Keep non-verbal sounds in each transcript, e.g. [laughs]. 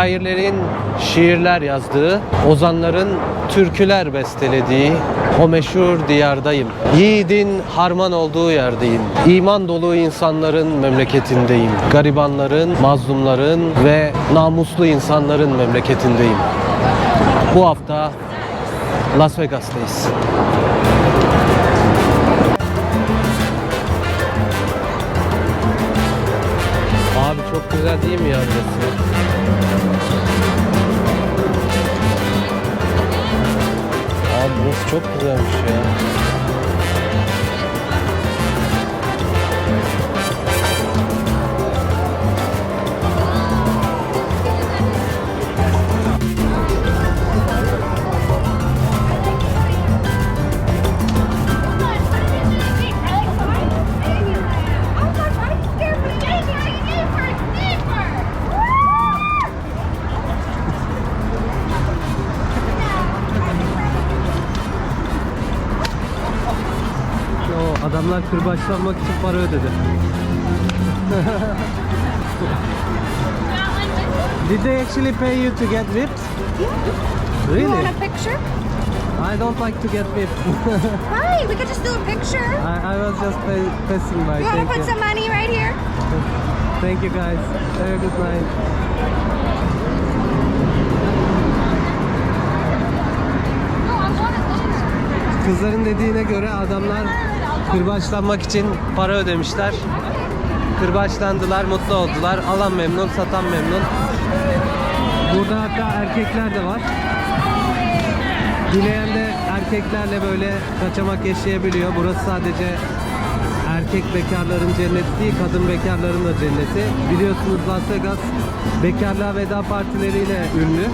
Şairlerin şiirler yazdığı, ozanların türküler bestelediği o meşhur diyardayım. Yiğidin harman olduğu yerdeyim. İman dolu insanların memleketindeyim. Garibanların, mazlumların ve namuslu insanların memleketindeyim. Bu hafta Las Vegas'tayız. Abi çok güzel değil mi ya burası? Burası çok güzelmiş ya. Kırbaçlanmak için para ödedi. [laughs] Did they actually pay you to get whipped? You Really? want a picture? I don't like to get whipped. Hi, [laughs] we could just do a picture. I, I was just pay, passing by. You want to put you. some money right here? Thank you guys. Have a good night. Kızların dediğine göre adamlar kırbaçlanmak için para ödemişler. Kırbaçlandılar, mutlu oldular. Alan memnun, satan memnun. Burada hatta erkekler de var. Dileyen de erkeklerle böyle kaçamak yaşayabiliyor. Burası sadece erkek bekarların cenneti değil, kadın bekarların da cenneti. Biliyorsunuz Las Vegas bekarlığa veda partileriyle ünlü.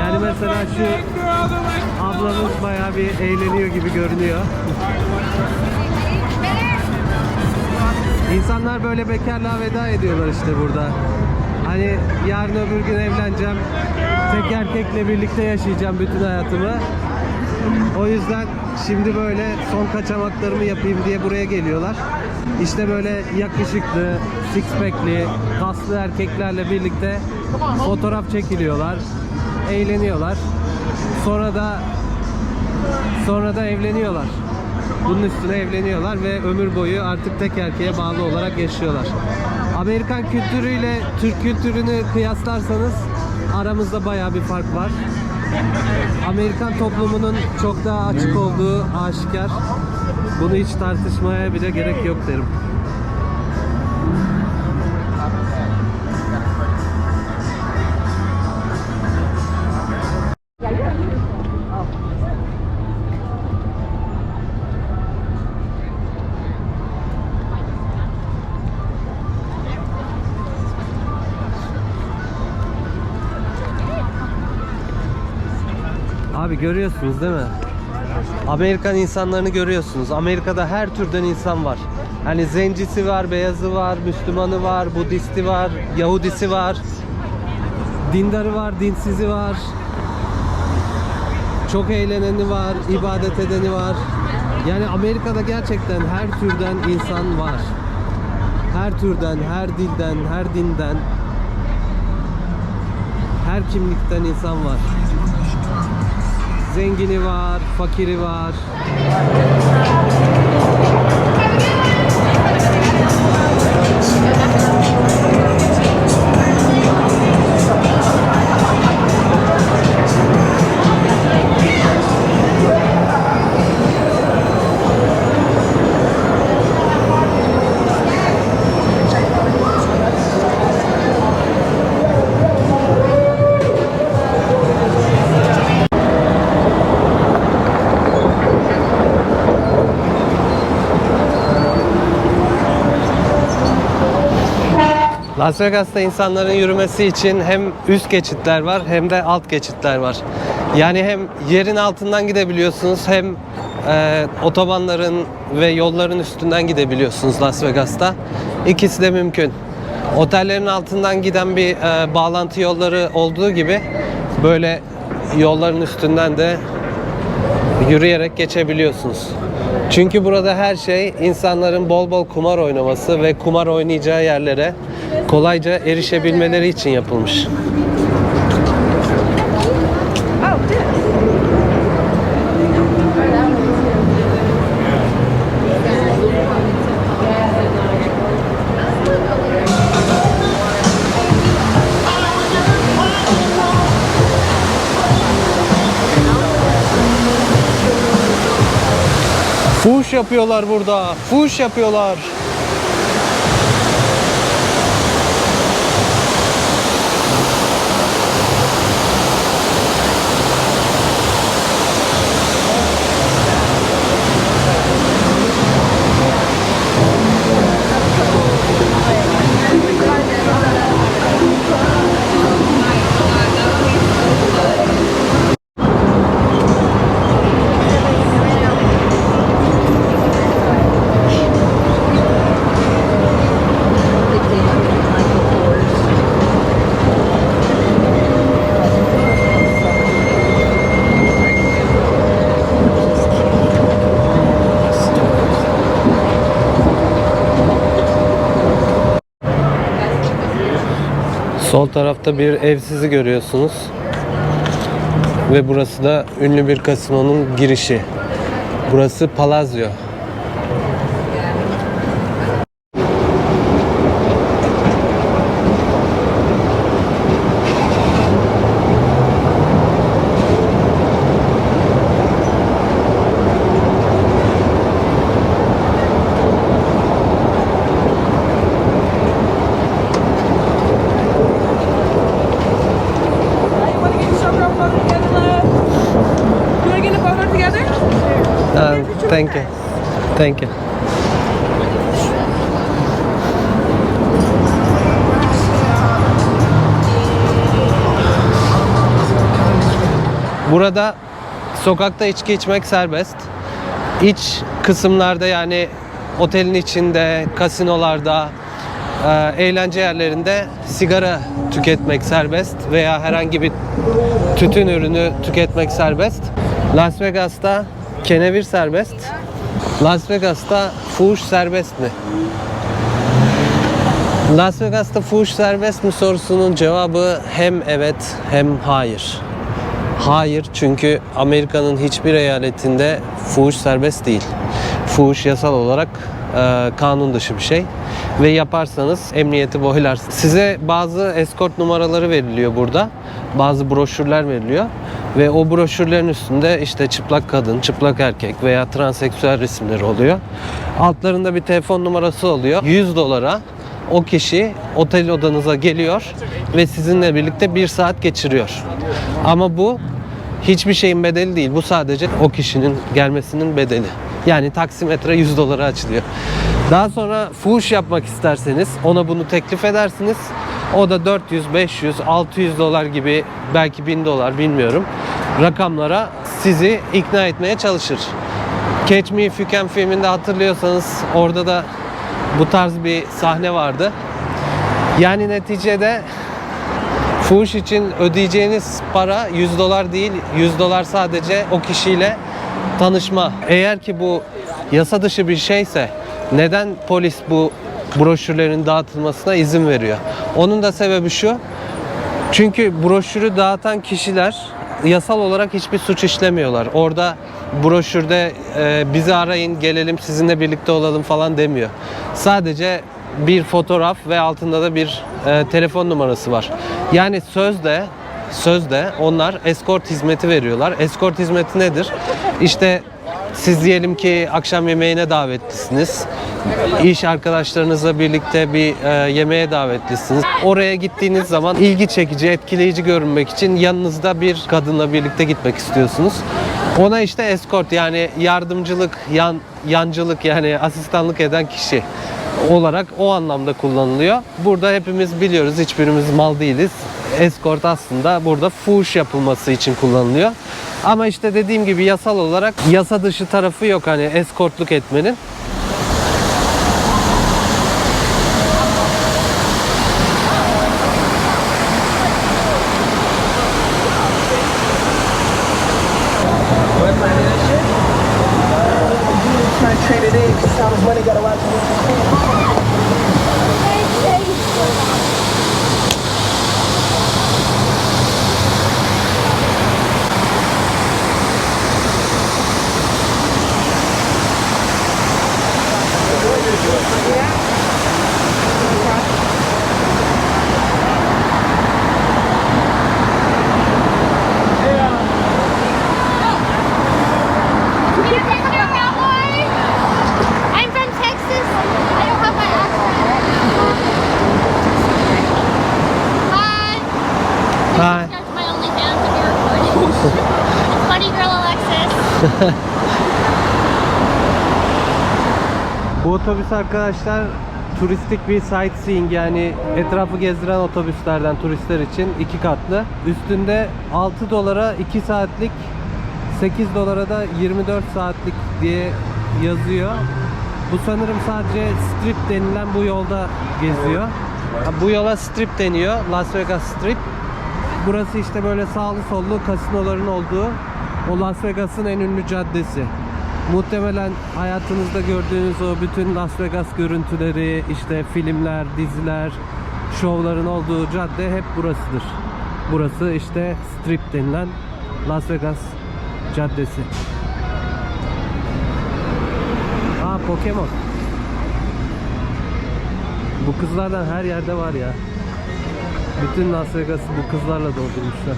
Yani mesela şu ablamız bayağı bir eğleniyor gibi görünüyor. İnsanlar böyle bekarlığa veda ediyorlar işte burada. Hani yarın öbür gün evleneceğim, tek erkekle birlikte yaşayacağım bütün hayatımı. O yüzden şimdi böyle son kaçamaklarımı yapayım diye buraya geliyorlar. İşte böyle yakışıklı, six pack'li, kaslı erkeklerle birlikte fotoğraf çekiliyorlar, eğleniyorlar. Sonra da sonra da evleniyorlar. Bunun üstüne evleniyorlar ve ömür boyu artık tek erkeğe bağlı olarak yaşıyorlar. Amerikan kültürüyle Türk kültürünü kıyaslarsanız aramızda bayağı bir fark var. Amerikan toplumunun çok daha açık olduğu aşikar. Bunu hiç tartışmaya bile gerek yok derim. Abi görüyorsunuz değil mi? Amerikan insanlarını görüyorsunuz. Amerika'da her türden insan var. Hani zencisi var, beyazı var, Müslümanı var, Budisti var, Yahudisi var. Dindarı var, dinsizi var. Çok eğleneni var, ibadet edeni var. Yani Amerika'da gerçekten her türden insan var. Her türden, her dilden, her dinden, her kimlikten insan var. Zengini var, fakiri var. Las Vegas'ta insanların yürümesi için hem üst geçitler var hem de alt geçitler var. Yani hem yerin altından gidebiliyorsunuz hem e, otobanların ve yolların üstünden gidebiliyorsunuz Las Vegas'ta. İkisi de mümkün. Otellerin altından giden bir e, bağlantı yolları olduğu gibi böyle yolların üstünden de yürüyerek geçebiliyorsunuz. Çünkü burada her şey insanların bol bol kumar oynaması ve kumar oynayacağı yerlere kolayca erişebilmeleri için yapılmış. Fuş yapıyorlar burada. Fuş yapıyorlar. Sol tarafta bir ev sizi görüyorsunuz. Ve burası da ünlü bir kasinonun girişi. Burası Palazzo. You want to get your girl photo together, love? You want to get a photo together? Uh, thank you. Thank you. Burada sokakta içki içmek serbest. İç kısımlarda yani otelin içinde, kasinolarda, e, eğlence yerlerinde sigara tüketmek serbest veya herhangi bir tütün ürünü tüketmek serbest. Las Vegas'ta kenevir serbest. Las Vegas'ta fuhuş serbest mi? Las Vegas'ta fuhuş serbest mi sorusunun cevabı hem evet hem hayır. Hayır çünkü Amerika'nın hiçbir eyaletinde fuhuş serbest değil. Fuhuş yasal olarak e, kanun dışı bir şey ve yaparsanız emniyeti boylar. Size bazı eskort numaraları veriliyor burada. Bazı broşürler veriliyor ve o broşürlerin üstünde işte çıplak kadın, çıplak erkek veya transseksüel resimleri oluyor. Altlarında bir telefon numarası oluyor. 100 dolara o kişi otel odanıza geliyor ve sizinle birlikte bir saat geçiriyor. Ama bu hiçbir şeyin bedeli değil. Bu sadece o kişinin gelmesinin bedeli. Yani taksimetre 100 dolara açılıyor. Daha sonra fuhuş yapmak isterseniz ona bunu teklif edersiniz. O da 400, 500, 600 dolar gibi belki 1000 dolar bilmiyorum rakamlara sizi ikna etmeye çalışır. Catch Me If You Can filminde hatırlıyorsanız orada da bu tarz bir sahne vardı. Yani neticede fuhuş için ödeyeceğiniz para 100 dolar değil, 100 dolar sadece o kişiyle tanışma. Eğer ki bu yasa dışı bir şeyse neden polis bu broşürlerin dağıtılmasına izin veriyor? Onun da sebebi şu. Çünkü broşürü dağıtan kişiler yasal olarak hiçbir suç işlemiyorlar. Orada broşürde e, bizi arayın, gelelim sizinle birlikte olalım falan demiyor. Sadece bir fotoğraf ve altında da bir e, telefon numarası var. Yani sözde sözde onlar eskort hizmeti veriyorlar. Eskort hizmeti nedir? İşte siz diyelim ki akşam yemeğine davetlisiniz. İş arkadaşlarınızla birlikte bir e, yemeğe davetlisiniz. Oraya gittiğiniz zaman ilgi çekici, etkileyici görünmek için yanınızda bir kadınla birlikte gitmek istiyorsunuz. Ona işte eskort yani yardımcılık, yan, yancılık yani asistanlık eden kişi olarak o anlamda kullanılıyor. Burada hepimiz biliyoruz hiçbirimiz mal değiliz. Eskort aslında burada fuhuş yapılması için kullanılıyor. Ama işte dediğim gibi yasal olarak yasa dışı tarafı yok hani eskortluk etmenin. [laughs] Bu otobüs arkadaşlar turistik bir sightseeing yani etrafı gezdiren otobüslerden turistler için iki katlı. Üstünde 6 dolara 2 saatlik 8 dolara da 24 saatlik diye yazıyor. Bu sanırım sadece strip denilen bu yolda geziyor. Bu yola strip deniyor. Las Vegas Strip. Burası işte böyle sağlı sollu kasinoların olduğu o Las Vegas'ın en ünlü caddesi. Muhtemelen hayatınızda gördüğünüz o bütün Las Vegas görüntüleri, işte filmler, diziler, şovların olduğu cadde hep burasıdır. Burası işte Strip denilen Las Vegas caddesi. Aa Pokemon. Bu kızlardan her yerde var ya. Bütün Las Vegas'ı bu kızlarla doldurmuşlar.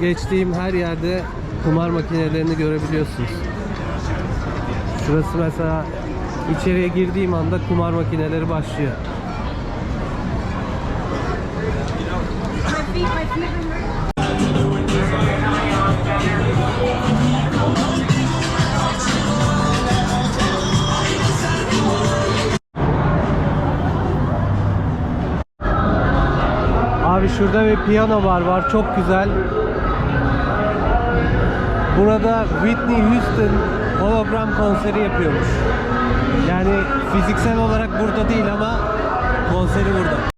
Geçtiğim her yerde kumar makinelerini görebiliyorsunuz. Şurası mesela içeriye girdiğim anda kumar makineleri başlıyor. Abi şurada bir piyano bar var. Çok güzel. Burada Whitney Houston hologram konseri yapıyormuş. Yani fiziksel olarak burada değil ama konseri burada.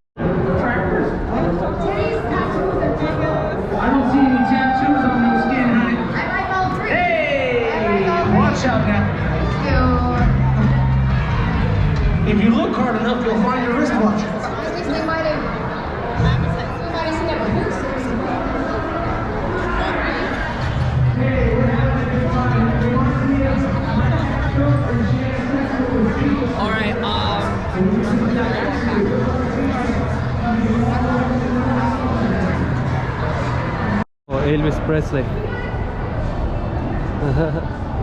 Elvis Presley. [laughs]